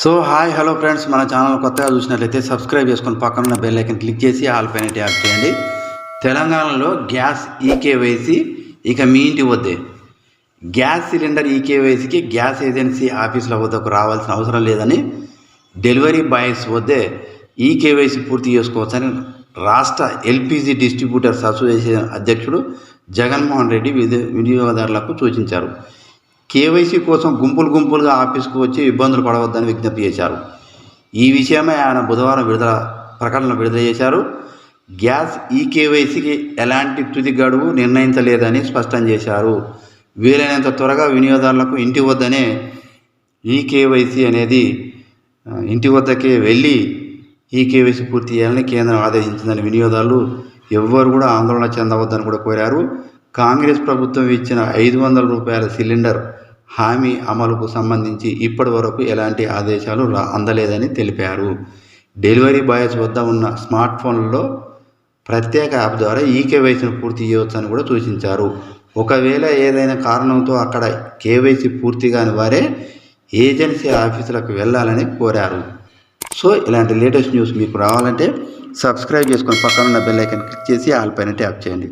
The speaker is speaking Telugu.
సో హాయ్ హలో ఫ్రెండ్స్ మన ఛానల్ కొత్తగా చూసినట్లయితే సబ్స్క్రైబ్ చేసుకొని పక్కన ఉన్న బెల్ ఐకన్ క్లిక్ చేసి ఆల్ పైన ట్యాప్ చేయండి. తెలంగాణలో గ్యాస్ ఈకేవైసీ ఇక మీ ఇంటి వద్దే. గ్యాస్ సిలిండర్ ఈకేవైసీకి గ్యాస్ ఏజెన్సీ ఆఫీసుల వద్దకు రావాల్సిన అవసరం లేదని డెలివరీ బాయ్స్ వద్దే ఈకేవైసీ పూర్తి చేసుకోవచ్చని రాష్ట్ర ఎల్పిజి డిస్ట్రిబ్యూటర్స్ అసోసియేషన్ అధ్యక్షుడు జగన్మోహన్ రెడ్డి వినియోగదారులకు సూచించారు. కేవైసీ కోసం గుంపులు గుంపులుగా ఆఫీస్కు వచ్చి ఇబ్బందులు పడవద్దని విజ్ఞప్తి చేశారు. ఈ విషయమై ఆయన బుధవారం విడుదల ప్రకటన విడుదల చేశారు. గ్యాస్ ఈ కేవైసీకి ఎలాంటి తుది గడువు నిర్ణయించలేదని స్పష్టం చేశారు. వీలైనంత త్వరగా వినియోగదారులకు ఇంటి వద్దనే ఈ కేవైసీ అనేది ఇంటి వద్దకే వెళ్ళి ఈ కేవైసీ పూర్తి చేయాలని కేంద్రం ఆదేశించిందని వినియోగదారులు ఎవ్వరు కూడా ఆందోళన చెందవద్దని కూడా కోరారు. కాంగ్రెస్ ప్రభుత్వం ఇచ్చిన ఐదు వందల రూపాయల సిలిండర్ హామీ అమలుకు సంబంధించి ఇప్పటి వరకు ఎలాంటి ఆదేశాలు రా అందలేదని తెలిపారు. డెలివరీ బాయ్స్ వద్ద ఉన్న స్మార్ట్ ఫోన్లలో ప్రత్యేక యాప్ ద్వారా ఈ కేవైసీని పూర్తి చేయవచ్చని కూడా సూచించారు. ఒకవేళ ఏదైనా కారణంతో అక్కడ కేవైసీ పూర్తి కాని వారే ఏజెన్సీ ఆఫీసులకు వెళ్ళాలని కోరారు. సో ఇలాంటి లేటెస్ట్ న్యూస్ మీకు రావాలంటే సబ్స్క్రైబ్ చేసుకొని పక్కన ఉన్న బెల్ ఐకన్ క్లిక్ చేసి ఆల్ పైన ట్యాప్ చేయండి.